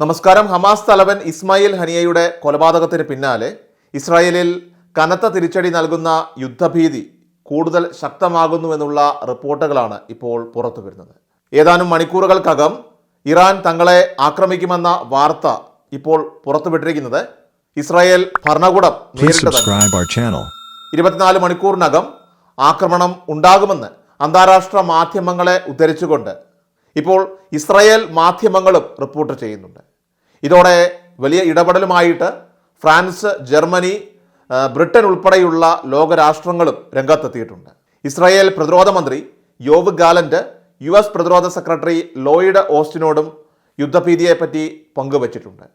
നമസ്കാരം. ഹമാസ് തലവൻ ഇസ്മായിൽ ഹനിയയുടെ കൊലപാതകത്തിന് പിന്നാലെ ഇസ്രായേലിൽ കനത്ത തിരിച്ചടി നൽകുന്ന യുദ്ധഭീതി കൂടുതൽ ശക്തമാകുന്നുവെന്നുള്ള റിപ്പോർട്ടുകളാണ് ഇപ്പോൾ പുറത്തു വരുന്നത്. ഏതാനും മണിക്കൂറുകൾക്കകം ഇറാൻ തങ്ങളെ ആക്രമിക്കുമെന്ന വാർത്ത ഇപ്പോൾ പുറത്തുവിട്ടിരിക്കുന്നത് ഇസ്രായേൽ ഭരണകൂടം channel. ഇരുപത്തിനാല് മണിക്കൂറിനകം ആക്രമണം ഉണ്ടാകുമെന്ന് അന്താരാഷ്ട്ര മാധ്യമങ്ങളെ ഉദ്ധരിച്ചുകൊണ്ട് ഇപ്പോൾ ഇസ്രായേൽ മാധ്യമങ്ങളും റിപ്പോർട്ട് ചെയ്യുന്നുണ്ട്. ഇതോടെ വലിയ ഇടപെടലുമായിട്ട് ഫ്രാൻസ് ജർമ്മനി ബ്രിട്ടൻ ഉൾപ്പെടെയുള്ള ലോകരാഷ്ട്രങ്ങളും രംഗത്തെത്തിയിട്ടുണ്ട്. ഇസ്രായേൽ പ്രതിരോധ മന്ത്രി യോവ് ഗാലന്റ് യു എസ് പ്രതിരോധ സെക്രട്ടറി ലോയിഡ് ഓസ്റ്റിനോടും യുദ്ധഭീതിയെപ്പറ്റി പങ്കുവച്ചിട്ടുണ്ട്.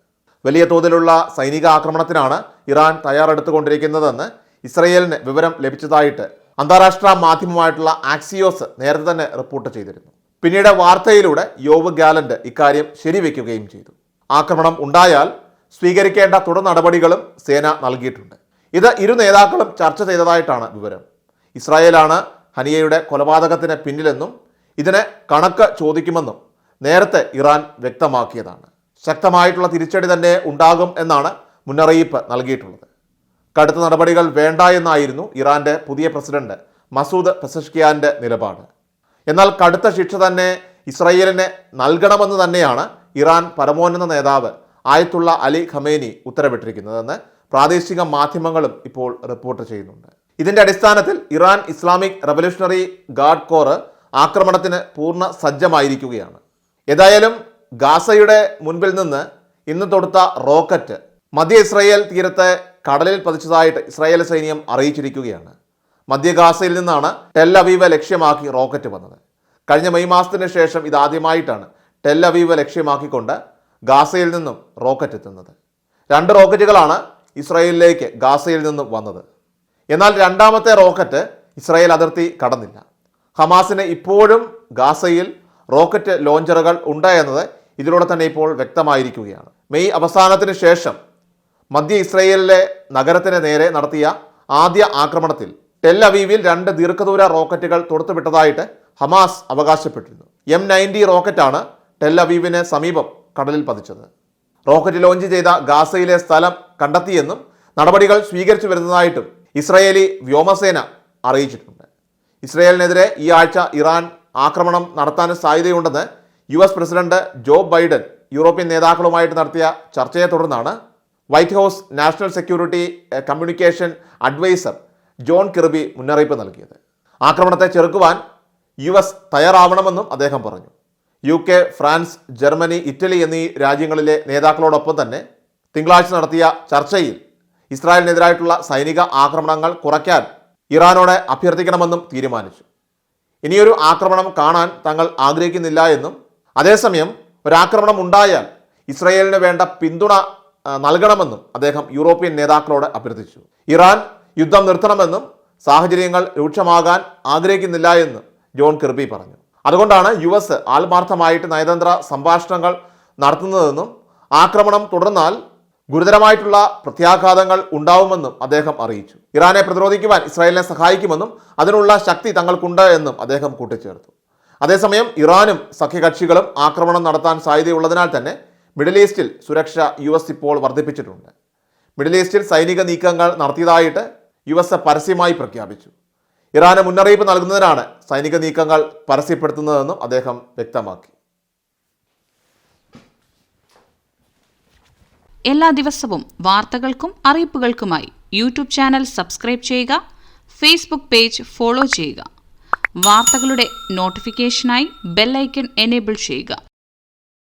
വലിയ തോതിലുള്ള സൈനിക ആക്രമണത്തിനാണ് ഇറാൻ തയ്യാറെടുത്തുകൊണ്ടിരിക്കുന്നതെന്ന് ഇസ്രയേലിന് വിവരം ലഭിച്ചതായിട്ട് അന്താരാഷ്ട്ര മാധ്യമമായിട്ടുള്ള ആക്സിയോസ് നേരത്തെ തന്നെ റിപ്പോർട്ട് ചെയ്തിരുന്നു. പിന്നീട് വാർത്തയിലൂടെ യോവ് ഗാലന്റ് ഇക്കാര്യം ശരിവെക്കുകയും ചെയ്തു. ആക്രമണം ഉണ്ടായാൽ സ്വീകരിക്കേണ്ട തുടർ നടപടികളും സേന നൽകിയിട്ടുണ്ട്. ഇത് ഇരു നേതാക്കളും ചർച്ച ചെയ്തതായിട്ടാണ് വിവരം. ഇസ്രായേലാണ് ഹനിയയുടെ കൊലപാതകത്തിന് പിന്നിലെന്നും ഇതിന് കണക്ക് ചോദിക്കുമെന്നും നേരത്തെ ഇറാൻ വ്യക്തമാക്കിയതാണ്. ശക്തമായിട്ടുള്ള തിരിച്ചടി തന്നെ ഉണ്ടാകും എന്നാണ് മുന്നറിയിപ്പ് നൽകിയിട്ടുള്ളത്. കടുത്ത നടപടികൾ വേണ്ട എന്നായിരുന്നു ഇറാന്റെ പുതിയ പ്രസിഡന്റ് മസൂദ് പെസഷ്കിയാന്റെ നിലപാട്. എന്നാൽ കടുത്ത ശിക്ഷ തന്നെ ഇസ്രയേലിന് നൽകണമെന്ന് തന്നെയാണ് ഇറാൻ പരമോന്നത നേതാവ് ആയത്തുള്ള അലി ഖമേനി ഉത്തരവിട്ടിരിക്കുന്നതെന്ന് പ്രാദേശിക മാധ്യമങ്ങളും ഇപ്പോൾ റിപ്പോർട്ട് ചെയ്യുന്നുണ്ട്. ഇതിന്റെ അടിസ്ഥാനത്തിൽ Iran Islamic revolutionary guard corps ആക്രമണത്തിന് പൂർണ സജ്ജമായിരിക്കുകയാണ്. ഏതായാലും ഗാസയുടെ മുൻപിൽ നിന്ന് ഇന്ന് തൊടുത്ത റോക്കറ്റ് മധ്യ ഇസ്രയേൽ തീരത്തെ കടലിൽ പതിച്ചതായിട്ട് ഇസ്രായേൽ സൈന്യം അറിയിച്ചിരിക്കുകയാണ്. മധ്യ ഗാസയിൽ നിന്നാണ് ടെൽ അവീവ ലക്ഷ്യമാക്കി റോക്കറ്റ് വന്നത്. കഴിഞ്ഞ മെയ് മാസത്തിന് ശേഷം ഇതാദ്യമായിട്ടാണ് ടെൽ അവീവ ലക്ഷ്യമാക്കിക്കൊണ്ട് ഗാസയിൽ നിന്നും റോക്കറ്റ് എത്തുന്നത്. രണ്ട് റോക്കറ്റുകളാണ് ഇസ്രായേലിലേക്ക് ഗാസയിൽ നിന്നും വന്നത്. എന്നാൽ രണ്ടാമത്തെ റോക്കറ്റ് ഇസ്രായേൽ അതിർത്തി കടന്നില്ല. ഹമാസിന് ഇപ്പോഴും ഗാസയിൽ റോക്കറ്റ് ലോഞ്ചറുകൾ ഉണ്ട് എന്നത് ഇതിലൂടെ തന്നെ ഇപ്പോൾ വ്യക്തമായിരിക്കുകയാണ്. മെയ് അവസാനത്തിന് ശേഷം മധ്യ ഇസ്രയേലിലെ നഗരത്തിന് നേരെ നടത്തിയ ആദ്യ ആക്രമണത്തിൽ ടെൽ അവീവിൽ രണ്ട് ദീർഘദൂര റോക്കറ്റുകൾ തൊടുത്തുവിട്ടതായിട്ട് ഹമാസ് അവകാശപ്പെട്ടിരുന്നു. എം നയന്റി റോക്കറ്റാണ് ടെൽ സമീപം കടലിൽ പതിച്ചത്. റോക്കറ്റ് ലോഞ്ച് ചെയ്ത ഗാസയിലെ സ്ഥലം കണ്ടെത്തിയെന്നും നടപടികൾ സ്വീകരിച്ചു വരുന്നതായിട്ടും ഇസ്രയേലി വ്യോമസേന അറിയിച്ചിട്ടുണ്ട്. ഇസ്രയേലിനെതിരെ ഈ ആഴ്ച ഇറാൻ ആക്രമണം നടത്താൻ സാധ്യതയുണ്ടെന്ന് U S president Joe Biden European നേതാക്കളുമായിട്ട് നടത്തിയ ചർച്ചയെ തുടർന്നാണ് White House national security communication adviser John Kirby മുന്നറിയിപ്പ് നൽകിയത്. ആക്രമണത്തെ ചെറുക്കുവാൻ യു എസ് തയ്യാറാവണമെന്നും അദ്ദേഹം പറഞ്ഞു. U K France Germany Italy എന്നീ രാജ്യങ്ങളിലെ നേതാക്കളോടൊപ്പം തന്നെ തിങ്കളാഴ്ച നടത്തിയ ചർച്ചയിൽ ഇസ്രായേലിനെതിരായിട്ടുള്ള സൈനിക ആക്രമണങ്ങൾ കുറയ്ക്കാൻ ഇറാനോട് അഭ്യർത്ഥിക്കണമെന്നും തീരുമാനിച്ചു. ഇനിയൊരു ആക്രമണം കാണാൻ തങ്ങൾ ആഗ്രഹിക്കുന്നില്ല എന്നും അതേസമയം ഒരാക്രമണം ഉണ്ടായാൽ ഇസ്രയേലിന് വേണ്ട പിന്തുണ നൽകണമെന്നും അദ്ദേഹം യൂറോപ്യൻ നേതാക്കളോട് അഭ്യർത്ഥിച്ചു. ഇറാൻ യുദ്ധം നിർത്തണമെന്നും സാഹചര്യങ്ങൾ രൂക്ഷമാകാൻ ആഗ്രഹിക്കുന്നില്ല എന്നും ജോൺ കിർബി പറഞ്ഞു. അതുകൊണ്ടാണ് യു എസ് ആത്മാർത്ഥമായിട്ട് നയതന്ത്ര സംഭാഷണങ്ങൾ നടത്തുന്നതെന്നും ആക്രമണം തുടർന്നാൽ ഗുരുതരമായിട്ടുള്ള പ്രത്യാഘാതങ്ങൾ ഉണ്ടാവുമെന്നും അദ്ദേഹം അറിയിച്ചു. ഇറാനെ പ്രതിരോധിക്കുവാൻ ഇസ്രായേലിനെ സഹായിക്കുമെന്നും അതിനുള്ള ശക്തി തങ്ങൾക്കുണ്ട് എന്നും അദ്ദേഹം കൂട്ടിച്ചേർത്തു. അതേസമയം ഇറാനും സഖ്യകക്ഷികളും ആക്രമണം നടത്താൻ സാധ്യതയുള്ളതിനാൽ തന്നെ മിഡിൽ ഈസ്റ്റിൽ സുരക്ഷ യു എസ് ഇപ്പോൾ വർദ്ധിപ്പിച്ചിട്ടുണ്ട്. മിഡിൽ ഈസ്റ്റിൽ സൈനിക നീക്കങ്ങൾ നടത്തിയതായിട്ട് യു എസ് പരസ്യമായി പ്രഖ്യാപിച്ചു. ഇറാന് മുന്നറിയിപ്പ് നൽകുന്നതിനാണ് സൈനിക നീക്കങ്ങൾ പരസ്യപ്പെടുത്തുന്നതെന്നും അദ്ദേഹം വ്യക്തമാക്കി. എല്ലാ ദിവസവും വാർത്തകൾക്കും അറിയിപ്പുകൾക്കുമായി യൂട്യൂബ് ചാനൽ സബ്സ്ക്രൈബ് ചെയ്യുക ഫേസ്ബുക്ക് പേജ് ഫോളോ ചെയ്യുക. വാർത്തകളുടെ നോട്ടിഫിക്കേഷനായി ബെല്ലൈക്കൺ എനേബിൾ ചെയ്യുക.